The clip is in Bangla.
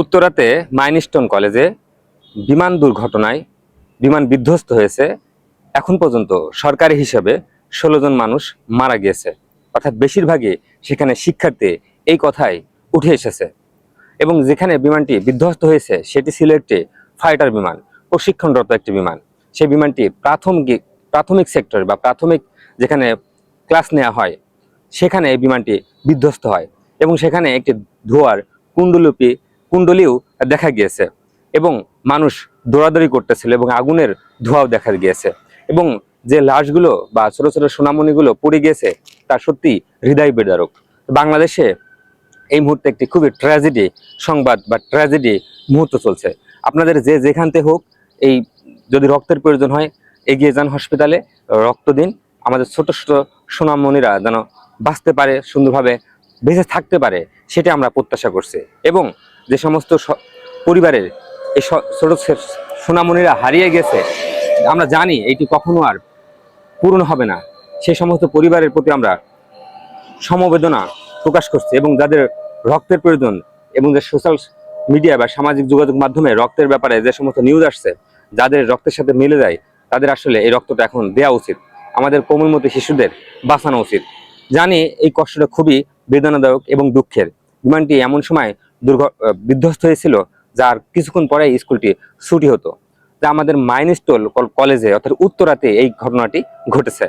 উত্তরাতে মাইনস্টোন কলেজে বিমান দুর্ঘটনায় বিমান বিধ্বস্ত হয়েছে। এখন পর্যন্ত সরকারি হিসেবে ষোলো জন মানুষ মারা গিয়েছে। অর্থাৎ বেশিরভাগই সেখানে শিক্ষার্থী এই কথাই উঠে এসেছে। এবং যেখানে বিমানটি বিধ্বস্ত হয়েছে, সেটি ছিল একটি ফাইটার বিমান, প্রশিক্ষণরত একটি বিমান। সেই বিমানটি প্রাথমিক প্রাথমিক সেক্টর বা প্রাথমিক যেখানে ক্লাস নেওয়া হয়, সেখানে এই বিমানটি বিধ্বস্ত হয়। এবং সেখানে একটি ধোয়ার কুণ্ডলিপি কুণ্ডলিও দেখা গিয়েছে এবং মানুষ দৌড়াদৌড়ি করতেছিল এবং আগুনের ধোঁয়াও দেখা গিয়েছে এবং যে লাশগুলো বা ছোট ছোট সোনামণিগুলো পড়ে গিয়েছে, তা সত্যি হৃদয় বেদারক। বাংলাদেশে এই মুহূর্তে একটি খুবই ট্র্যাজেডি সংবাদ বা ট্র্যাজেডি মুহূর্ত চলছে। আপনাদের যে যেখানতে হোক, এই যদি রক্তের প্রয়োজন হয়, এগিয়ে যান হসপিটালে রক্ত দিন। আমাদের ছোট ছোট সোনামণিরা যেন বাঁচতে পারে, সুন্দরভাবে বেঁচে থাকতে পারে, সেটা আমরা প্রত্যাশা করছি। এবং যে সমস্ত পরিবারের এই ছোট সোনামণিরা হারিয়ে গেছে, আমরা জানি এটি কখনো আর পূরণ হবে না। সেই সমস্ত পরিবারের প্রতি আমরা সমবেদনা প্রকাশ করছি এবং যাদের রক্তের প্রয়োজন এবং যে সোশ্যাল মিডিয়া বা সামাজিক যোগাযোগ মাধ্যমে রক্তের ব্যাপারে যে সমস্ত নিউজ আসছে, যাদের রক্তের সাথে মিলে যায়, তাদের আসলে এই রক্তটা এখন দেওয়া উচিত। আমাদের কোমলমতি শিশুদের বাঁচানো উচিত। জানি এই কষ্টটা খুবই বেদনাদায়ক এবং দুঃখের। বিমানটি এমন সময় দুর্ঘ বিধ্বস্ত হয়েছিল, যার কিছুক্ষণ পরে স্কুলটি ছুটি হতো। যা আমাদের মাইনস্টোল কলেজে, অর্থাৎ উত্তরাতে এই ঘটনাটি ঘটেছে।